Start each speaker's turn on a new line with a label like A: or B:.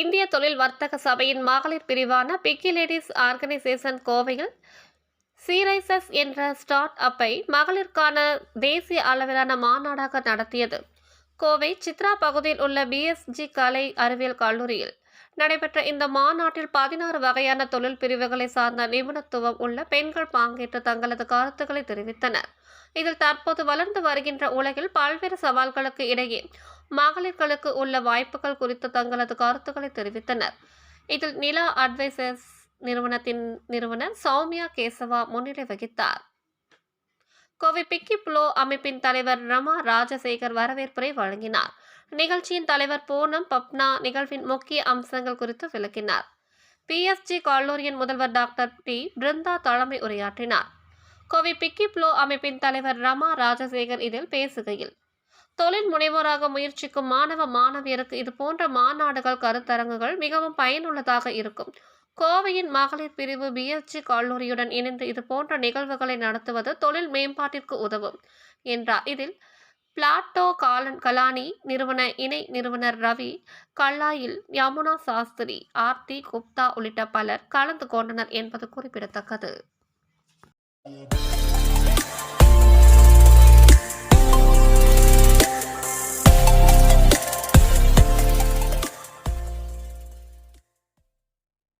A: இந்திய தொழில் வர்த்தக சபையின் மகளிர் பிரிவான பிக்கி லேடிஸ் ஆர்கனைசேஷன் கோவையில் சீரைசஸ் என்ற ஸ்டார்ட் அப்பை மகளிருக்கான தேசிய அளவிலான மாநாடாக நடத்தியது. கோவை சித்ரா பகுதியில் உள்ள பிஎஸ்ஜி கலை அறிவியல் கல்லூரியில் நடைபெற்ற இந்த மாநாட்டில் பதினாறு வகையான தொழில் பிரிவுகளை சார்ந்த நிபுணத்துவம் உள்ள பெண்கள் பங்கேற்று தங்களது கருத்துக்களை தெரிவித்தனர். இதில் தற்போது வளர்ந்து வருகின்ற உலகில் பல்வேறு சவால்களுக்கு இடையே மகளிர்களுக்கு உள்ள வாய்ப்புகள் குறித்து தங்களது கருத்துக்களை தெரிவித்தனர். இதில் நிலா அட்வைசர்ஸ் நிறுவனத்தின் நிறுவனர் சௌமியா கேசவா முன்னிலை வகித்தார். கோவை பிக்கி புளோ அமைப்பின் தலைவர் ரமா ராஜசேகர் வரவேற்புரை வழங்கினார். நிகழ்ச்சியின் தலைவர் பூனம் பப்னா நிகழ்வின் முக்கிய அம்சங்கள் குறித்து விளக்கினார். பிஎஸ்ஜி கல்லூரியின் முதல்வர் டாக்டர் டி பிருந்தா தலைமை உரையாற்றினார். கோவை பிக்கி புளோ அமைப்பின் தலைவர் ரமா ராஜசேகர் இதில் பேசுகையில் தொழில் முனைவோராக முயற்சிக்கும் மாணவ மாணவியருக்கு இது போன்ற மாநாடுகள் கருத்தரங்குகள் மிகவும் பயனுள்ளதாக இருக்கும். கோவையின் மகளிர் பிரிவு பிஎஸ்ஜி கல்லூரியுடன் இணைந்து இது போன்ற நிகழ்வுகளை நடத்துவது தொழில் மேம்பாட்டிற்கு உதவும் என்றார். இதில் பிளாட்டோ காலன் கலானி நிறுவன இணை நிறுவனர் ரவி கல்லாயில் யமுனா சாஸ்திரி ஆர்த்தி குப்தா உள்ளிட்ட பலர் கலந்து கொண்டனர் என்பது குறிப்பிடத்தக்கது.